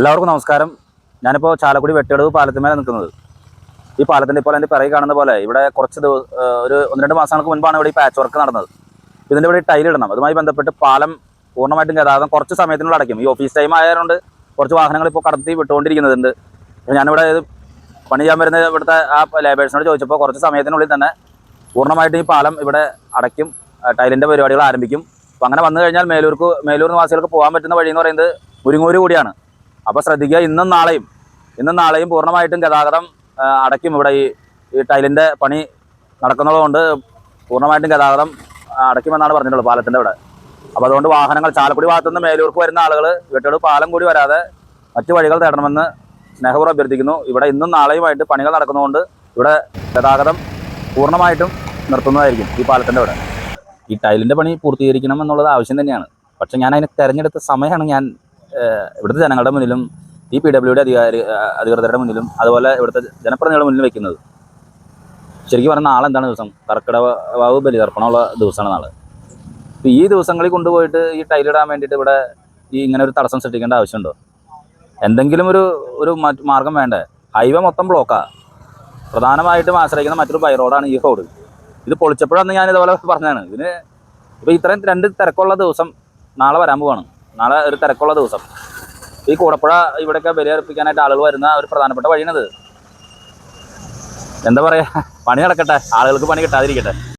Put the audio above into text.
എല്ലാവർക്കും നമസ്കാരം. ഞാനിപ്പോൾ ചാലക്കുടി വെട്ടിയടവ് പാലത്തിന്മേലെ നിൽക്കുന്നത്. ഈ പാലത്തിന്റെ ഇപ്പോൾ എന്റെ പിറകെ കാണുന്ന പോലെ ഇവിടെ കുറച്ച് ദിവസം ഒരു ഒന്ന് രണ്ട് മാസങ്ങൾക്ക് മുൻപാണ് ഇവിടെ ഈ പാച്ച് വർക്ക് നടന്നത്. ഇതിന്റെ ഇവിടെ ടൈൽ ഇടണം. അതുമായി ബന്ധപ്പെട്ട് പാലം പൂർണമായിട്ടും ഗതാഗതം കുറച്ച് സമയത്തിനുള്ള അടയ്ക്കും. ഈ ഓഫീസ് ടൈം ആയതുകൊണ്ട് കുറച്ച് വാഹനങ്ങൾ ഇപ്പോൾ കടത്തി വിട്ടുകൊണ്ടിരിക്കുന്നുണ്ട്. ഞാനിവിടെ പണി ചെയ്യാൻ വരുന്ന ഇവിടുത്തെ ആ ലേബേഴ്സിനോട് ചോദിച്ചപ്പോൾ കുറച്ച് സമയത്തിനുള്ളിൽ തന്നെ പൂർണമായിട്ടും ഈ പാലം ഇവിടെ അടയ്ക്കും. ടൈലിന്റെ പരിപാടികൾ ആരംഭിക്കും. അപ്പോൾ അങ്ങനെ വന്നു കഴിഞ്ഞാൽ മേലൂർക്ക് മേലൂർ നിവാസികൾക്ക് പോകാൻ പറ്റുന്ന വഴി എന്ന് പറയുന്നത് മുരിങ്ങൂര് കൂടിയാണ്. അപ്പോൾ ശ്രദ്ധിക്കുക ഇന്നും നാളെയും ഇന്നും നാളെയും പൂർണമായിട്ടും ഗതാഗതം അടയ്ക്കും ഇവിടെ ഈ ഈ ടൈലിന്റെ പണി നടക്കുന്നതുകൊണ്ട് പൂർണമായിട്ടും ഗതാഗതം അടയ്ക്കുമെന്നാണ് പറഞ്ഞിട്ടുള്ളത് പാലത്തിന്റെ ഇവിടെ. അപ്പോൾ അതുകൊണ്ട് വാഹനങ്ങൾ ചാലക്കുടി ഭാഗത്തുനിന്ന് മേലൂർക്ക് വരുന്ന ആളുകൾ വീട്ടുകൾ പാലം കൂടി വരാതെ മറ്റു വഴികൾ തേടണമെന്ന് സ്നേഹപൂർവം അഭ്യർത്ഥിക്കുന്നു. ഇവിടെ ഇന്നും നാളെയുമായിട്ട് പണികൾ നടക്കുന്നതുകൊണ്ട് ഇവിടെ ഗതാഗതം പൂർണമായിട്ടും നിർത്തുന്നതായിരിക്കും ഈ പാലത്തിന്റെ ഇവിടെ. ഈ ടൈലിന്റെ പണി പൂർത്തീകരിക്കണം എന്നുള്ളത് ആവശ്യം തന്നെയാണ്. പക്ഷെ ഞാൻ അതിന് തിരഞ്ഞെടുത്ത സമയമാണ് ഞാൻ ഇവിടുത്തെ ജനങ്ങളുടെ മുന്നിലും ഈ പി ഡബ്ല്യു ഡി അധികാരി അധികൃതരുടെ മുന്നിലും അതുപോലെ ഇവിടുത്തെ ജനപ്രതിനിധികളുടെ മുന്നിലും വെക്കുന്നത്. ശരിക്കും പറഞ്ഞാൽ നാളെ എന്താണ് ദിവസം? കർക്കിടവാവ് ബലിതർപ്പണമുള്ള ദിവസമാണ് നാളെ. അപ്പോൾ ഈ ദിവസങ്ങളിൽ കൊണ്ടുപോയിട്ട് ഈ ടൈലിടാൻ വേണ്ടിയിട്ട് ഇവിടെ ഈ ഇങ്ങനെ ഒരു തടസ്സം സൃഷ്ടിക്കേണ്ട ആവശ്യമുണ്ടോ? എന്തെങ്കിലും ഒരു ഒരു മാർഗം വേണ്ടേ? ഹൈവേ മൊത്തം ബ്ലോക്കാണ് പ്രധാനമായിട്ടും ആശ്രയിക്കുന്ന മറ്റൊരു ബൈറോഡാണ് ഈ റോഡ് ഇത് പൊളിച്ചപ്പോഴാണ് ഞാൻ ഇതുപോലെ പറഞ്ഞതാണ് ഇതിന് ഇപ്പോൾ ഇത്രയും രണ്ട് തിരക്കുള്ള ദിവസം നാളെ വരാൻ പോവാണ്. നാളെ ഒരു തിരക്കുള്ള ദിവസം. ഈ കൂടപ്പുഴ ഇവിടെയൊക്കെ ബലിയർപ്പിക്കാനായിട്ട് ആളുകൾ വരുന്ന ഒരു പ്രധാനപ്പെട്ട വഴിയാണിത്. എന്താ പറയുക പണി നടക്കട്ടെ. ആളുകൾക്ക് പണി കിട്ടാതിരിക്കട്ടെ.